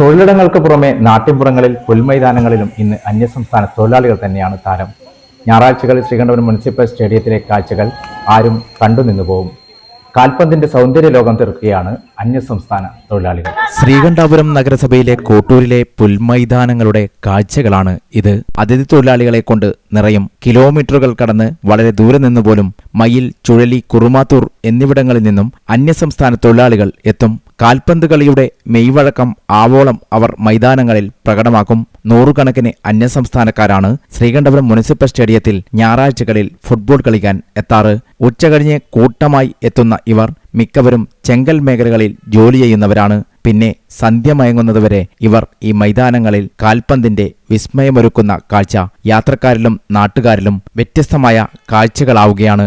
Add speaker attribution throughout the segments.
Speaker 1: തൊഴിലിടങ്ങൾക്ക് പുറമെ നാട്ടിൻപുറങ്ങളിൽ പുൽമൈതാനങ്ങളിലും ഇന്ന് അന്യസംസ്ഥാന തൊഴിലാളികൾ തന്നെയാണ് താരം. ഞായറാഴ്ചകളിൽ ശ്രീകണ്ഠപുരം മുനിസിപ്പൽ സ്റ്റേഡിയത്തിലെ കാഴ്ചകൾ ആരും കണ്ടുനിന്നു പോകും കാൽപന്തിന്റെ സൗന്ദര്യ ലോകം തീർക്കുകയാണ് അന്യസംസ്ഥാന തൊഴിലാളികൾ.
Speaker 2: ശ്രീകണ്ഠാപുരം നഗരസഭയിലെ കോട്ടൂരിലെ പുൽമൈതാനങ്ങളുടെ കാഴ്ചകളാണ് ഇത്. അതിഥി തൊഴിലാളികളെ കൊണ്ട് നിറയും കിലോമീറ്ററുകൾ കടന്ന് വളരെ ദൂരെ നിന്ന് പോലും മയിൽ ചുഴലി കുറുമാത്തൂർ എന്നിവിടങ്ങളിൽ നിന്നും അന്യസംസ്ഥാന തൊഴിലാളികൾ എത്തും. കാൽപന്ത് കളിയുടെ മെയ്വഴക്കം ആവോളം അവർ മൈതാനങ്ങളിൽ പ്രകടമാക്കും. നൂറുകണക്കിന് അന്യസംസ്ഥാനക്കാരാണ് ശ്രീകണ്ഠപുരം മുനിസിപ്പൽ സ്റ്റേഡിയത്തിൽ ഞായറാഴ്ചകളിൽ ഫുട്ബോൾ കളിക്കാൻ എത്താറ്. ഉച്ചകഴിഞ്ഞ് കൂട്ടമായി എത്തുന്ന ഇവർ മിക്കവരും ചെങ്കൽ മേഖലകളിൽ ജോലി ചെയ്യുന്നവരാണ് പിന്നെ സന്ധ്യ മയങ്ങുന്നതുവരെ ഇവർ ഈ മൈതാനങ്ങളിൽ കാൽപന്തിന്റെ വിസ്മയമൊരുക്കുന്ന കാഴ്ച യാത്രക്കാരിലും നാട്ടുകാരിലും വ്യത്യസ്തമായ കാഴ്ചകളാവുകയാണ്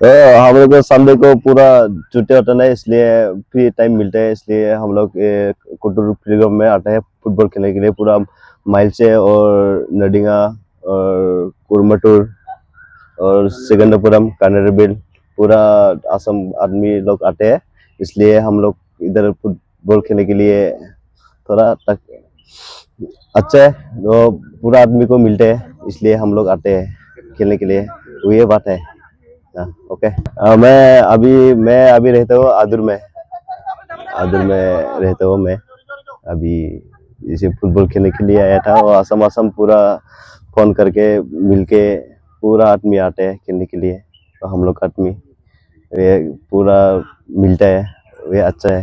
Speaker 3: तो हम लोग को संडे को पूरा छुट्टी होता है इसलिए फ्री टाइम मिलता है इसलिए हम लोग ये कुटुर प्लेग्राउंड में आते हैं फुटबॉल खेलने के लिए पूरा माइल से और नडिंगा और कुरमटूर और सिकंदरपुरम कानेरबिल पूरा असम आदमी लोग आते हैं इसलिए हम लोग इधर फुटबॉल खेलने के लिए थोड़ा तक अच्छा है वो पूरा आदमी को मिलते हैं इसलिए हम लोग आते हैं खेलने के लिए। वो ये बात है। हाँ, ओके। अ, मैं अभी मैं अभी रहता हूँ आदुर में। आदुर में रहता हूँ मैं। अभी जैसे फुटबॉल खेलने के लिए आया था और असम असम पूरा फ़ोन करके मिलके पूरा आदमी आते हैं खेलने के लिए। हम लोग आदमी ये पूरा मिलता है ये अच्छा है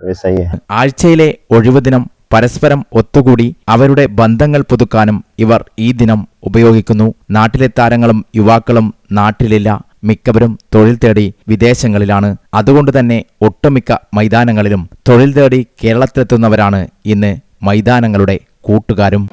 Speaker 3: ये सही है
Speaker 2: ആഴ്ചയിലെ ഒഴിവുദിനം പരസ്പരം ഒത്തുകൂടി അവരുടെ ബന്ധങ്ങൾ പുതുക്കാനും ഇവർ ഈ ദിനം ഉപയോഗിക്കുന്നു നാട്ടിലെ താരങ്ങളും യുവാക്കളും നാട്ടിലില്ല മിക്കവരും തൊഴിൽ തേടി വിദേശങ്ങളിലാണ് അതുകൊണ്ട് തന്നെ ഒട്ടുമിക്ക മൈതാനങ്ങളിലും തൊഴിൽ തേടി കേരളത്തിലെത്തുന്നവരാണ് ഇന്ന് മൈതാനങ്ങളുടെ കൂട്ടുകാരും